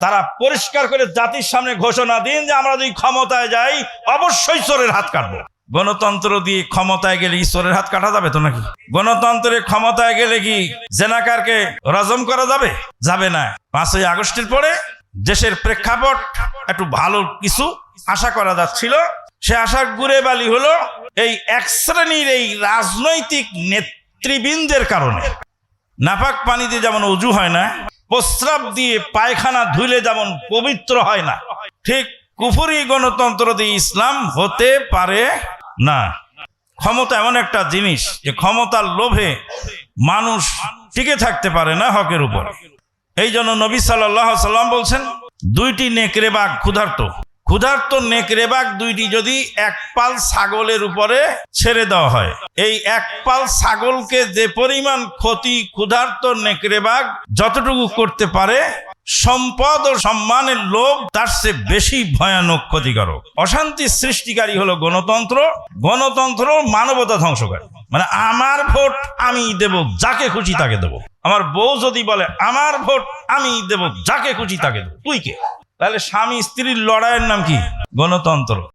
তারা পরিষ্কার করে জাতির সামনে ঘোষণা দিন যে আমরা যদি ক্ষমতায় যাই, অবশ্যই চোরের হাত কাটবো। গণতন্ত্র দিয়ে ক্ষমতায় গেলে চোরের হাত কাটা যাবে তো নাকি? গণতন্ত্রে ক্ষমতায় গেলে কি জেনাকারকে রজম করা যাবে? যাবে না। পাঁচই আগস্টের পরে দেশের প্রেক্ষাপট একটু ভালো কিছু আশা করা যাচ্ছিল। সে আশা ঘুরে বালি হলো এই এক শ্রেণির এই রাজনৈতিক নেতৃবৃন্দের কারণে। নাপাক পানিতে যেমন উজু হয় না প্রস্রাব দিয়ে পায়খানা ধুলে যেমন পবিত্র হয় না, ঠিক কুফুরি গণতন্ত্র দিয়ে ইসলাম হতে পারে না। ক্ষমতা এমন একটা জিনিস যে ক্ষমতার লোভে মানুষ টিকে থাকতে পারে না হকের উপর। এই জন্য নবী সাল্লাম বলছেন, দুইটি নেকড়ে বাঘ ক্ষুধার্ত। ক্ষুধার্ত নেকড়েবাক দুইটি যদি এক পাল ছাগলের উপরে ছেড়ে দেওয়া হয়। এই এক পাল ছাগলকে যে পরিমাণ ক্ষতি ক্ষুধার্ত নেকড়ে বাঘ যতটুকু করতে পারে, সম্পদ ও সম্মানের লোভ তার চেয়ে বেশি ভয়ানক ক্ষতিকারক। অশান্তি সৃষ্টিকারী হলো গণতন্ত্র। গণতন্ত্র মানবতা ধ্বংসকারী। মানে আমার ভোট আমি দেব, যাকে খুশি তাকে দেব। আমার বউ যদি বলে, আমার ভোট আমি দেব, যাকে খুশি তাকে দেব। তুই কে? তাহলে স্বামী স্ত্রীর লড়াইয়ের নাম কি? গণতন্ত্র।